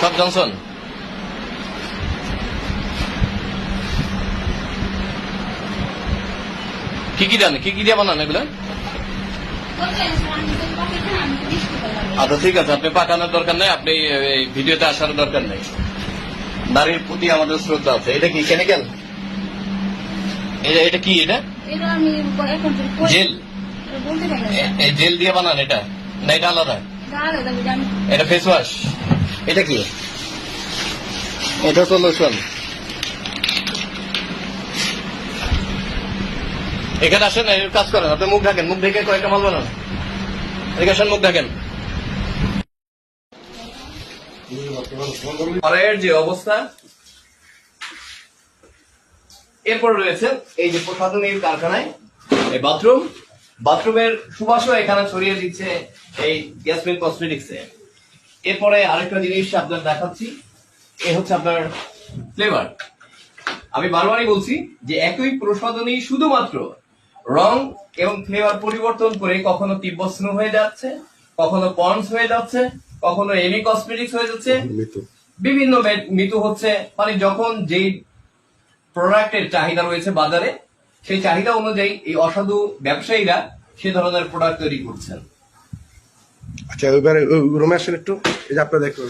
সব জনসন কি কি দেন কি কি দিয়ে বানান এগুলো আচ্ছা ঠিক আছে আপনি পাঠানোর দরকার নেই আপনি এই ভিডিওতে আসার দরকার নেই নারীর প্রতি আমাদের শ্রদ্ধা আছে এটা কি কেমিক্যাল এটা এটা কি এটা জেল জেল দিয়ে বানান এটা না এটা আলাদা এটা ফেস ওয়াশ এটা কি? এটা তো লোশন। এখানে আসেন কাজ করেন। আপনি মুখ ঢাকেন, মুখ ঢেকে কয়েকটা মাল বানান। এদিকে আসেন, মুখ ঢাকেন। ঘরের যে অবস্থা, এরপর রয়েছে এই যে প্রসাধনীর কারখানায় এই বাথরুম। বাথরুমের সুবাসও এখানে ছড়িয়ে দিচ্ছে এই গ্যাসমিন কসমেটিক্সে। এরপরে আরেকটা জিনিস আপনার দেখাচ্ছি। এ হচ্ছে আপনার ফ্লেভার আমি বারবারই বলছি যে একই প্রসাধনী শুধুমাত্র রং এবং ফ্লেভার পরিবর্তন করে কখনো তিব্বত স্নো হয়ে যাচ্ছে কখনো পন্স হয়ে যাচ্ছে কখনো এমি কসমেটিক্স হয়ে যাচ্ছে। বিভিন্ন মৃত্যু হচ্ছে। মানে যখন যেই প্রোডাক্টের চাহিদা রয়েছে বাজারে সেই চাহিদা অনুযায়ী এই অসাধু ব্যবসায়ীরা সে ধরনের প্রোডাক্ট তৈরি করছেন। আচ্ছা ওইবার রুমে আসেন একটু এই যে আপনারা দেখতে